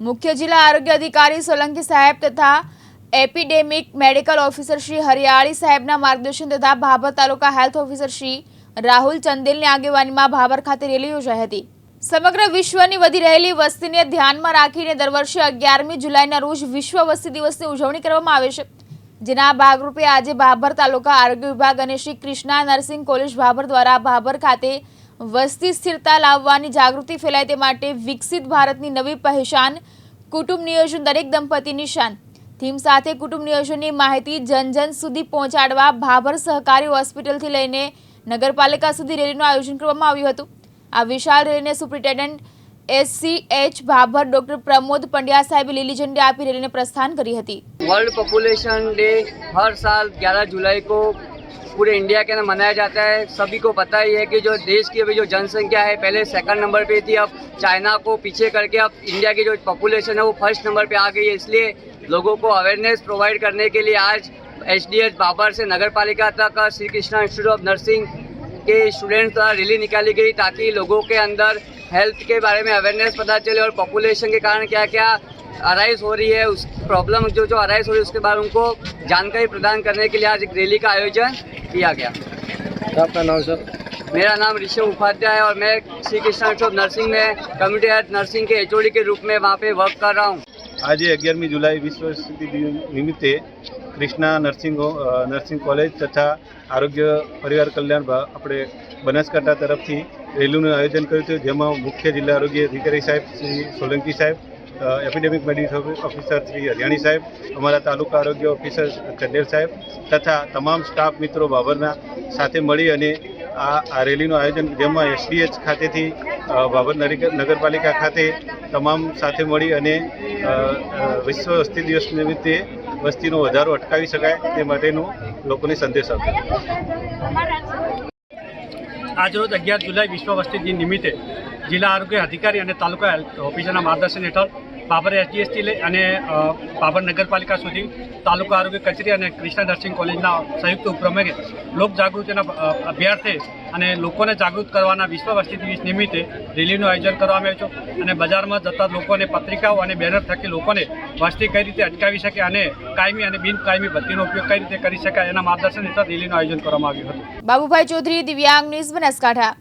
મુખ્ય જિલ્લા આરોગ્ય અધિકારી સોલંકી સાહેબ તથા એપિડેમિક મેડિકલ ઓફિસર શ્રી હરિયાળી સાહેબના માર્ગદર્શન તથા ભાભર તાલુકા હેલ્થ ઓફિસર શ્રી રાહુલ ચંદેલની આગેવાનીમાં ભાભર ખાતે રેલી યોજાઈ હતી. સમગ્ર વિશ્વની વધી રહેલી વસ્તીને ધ્યાનમાં રાખીને દર વર્ષે અગિયારમી જુલાઈના રોજ વિશ્વ વસ્તી દિવસની ઉજવણી કરવામાં આવે છે. જેના ભાગરૂપે આજે ભાભર તાલુકા આરોગ્ય વિભાગ અને શ્રી કૃષ્ણા નર્સિંગ કોલેજ ભાભર દ્વારા ભાભર ખાતે વસ્તી સ્થિરતા લાવવાની જાગૃતિ ફેલાય તે માટે વિકસિત ભારતની નવી પહેચાન કુટુંબ નિયોજન દરેક દંપતીની નિશાન. થીમ સાથે કુટુંબ નિયોજનની માહિતી જનજન સુધી પહોંચાડવા ભાભર સહકારી હોસ્પિટલથી લઈને નગરપાલિકા સુધી રેલીનું આયોજન કરવામાં આવ્યું હતું. આ વિશાળ રેલીને superintendent SC H Bhabhar doctor Pramod Pandya સાહેબે લીલી ઝંડી આપી રેલીને પ્રસ્થાન કરી હતી. વર્લ્ડ પોપ્યુલેશન ડે હર સાલ ગ્યારહ જુલાઈ કો पूरे इंडिया के अंदर मनाया जाता है। सभी को पता ही है कि जो देश की अभी जो जनसंख्या है, पहले सेकंड नंबर पे थी, अब चाइना को पीछे करके अब इंडिया की जो पॉपुलेशन है, वो फ़र्स्ट नंबर पे आ गई है। इसलिए लोगों को अवेयरनेस प्रोवाइड करने के लिए आज एच डी एच बाबर से नगर पालिका तक, Shri Krishna Institute of Nursing के स्टूडेंट्स द्वारा रैली निकाली गई ताकि लोगों के अंदर हेल्थ के बारे में अवेयरनेस पता चले और पॉपुलेशन के कारण क्या क्या अराइज हो रही है उस प्रॉब्लम जो जो अराइज हो रही है उसके बारे में उनको जानकारी प्रदान करने के लिए आज एक रैली का आयोजन किया गया आपका नाम सर मेरा नाम ऋषभ उपाध्याय है और मैं Shri Krishna institute of nursing में कम्युनिटी हेल्थ नर्सिंग के एचओडी के रूप में वहाँ पे वर्क कर रहा हूँ આજે અગિયારમી જુલાઈ વિશ્વ સ્થિતિ દિન નિમિત્તે ક્રિષ્ના નર્સિંગ હો- અ, નર્સિંગ કોલેજ તથા આરોગ્ય પરિવાર કલ્યાણ ભા- આપણે બનાસકાંઠા તરફથી રેલીનું આયોજન કર્યું હતું જેમાં મુખ્ય જિલ્લા આરોગ્ય અધિકારી સાહેબ શ્રી સોલંકી સાહેબ અ, epidemic medical officer Shri Hariyani સાહેબ, અમારા તાલુકા આરોગ્ય ઓફિસર ચંડેલ સાહેબ તથા તમામ સ્ટાફ મિત્રો બાબરના સાથે મળી અને આ રેલીનું આયોજન જેમાં એસડીએચ ખાતેથી બાબર નગર- નગરપાલિકા ખાતે તમામ સાથે મળી અને વિશ્વ વસ્તી દિવસ નિમિત્તે વસ્તીનો વધારો અટકાવી શકાય તે માટેનો લોકોને સંદેશ આપ્યો. આજરોજ અગિયાર જુલાઈ વિશ્વ વસ્તી દિન નિમિત્તે જિલ્લા આરોગ્ય અધિકારી અને તાલુકા ઓફિસરના માર્ગદર્શન હેઠળ બાબર એસડીએસથી લઈ અને બાબર નગરપાલિકા સુધી તાલુકા આરોગ્ય કચેરી અને કૃષ્ણા નર્સિંગ કોલેજના સંયુક્ત ઉપક્રમે લોક જાગૃતિના અ, અભ્યાર્થે અને લોકોને જાગૃત કરવાના વિશ્વ વસ્તી દિવસ નિમિત્તે રેલીનું આયોજન કરવામાં આવ્યું છે અને બજારમાં જતા લોકોને પત્રિકાઓ અને બેનર થકી લોકોને વસ્તી કઈ રીતે અટકાવી શકે અને કાયમી અને બિન કાયમી ભત્તીનો ઉપયોગ કઈ રીતે કરી શકાય એના માર્ગદર્શન હેઠળ રેલીનું આયોજન કરવામાં આવ્યું હતું. બાબુભાઈ ચૌધરી દિવ્યાંગ ન્યૂઝ બનાસકાંઠા.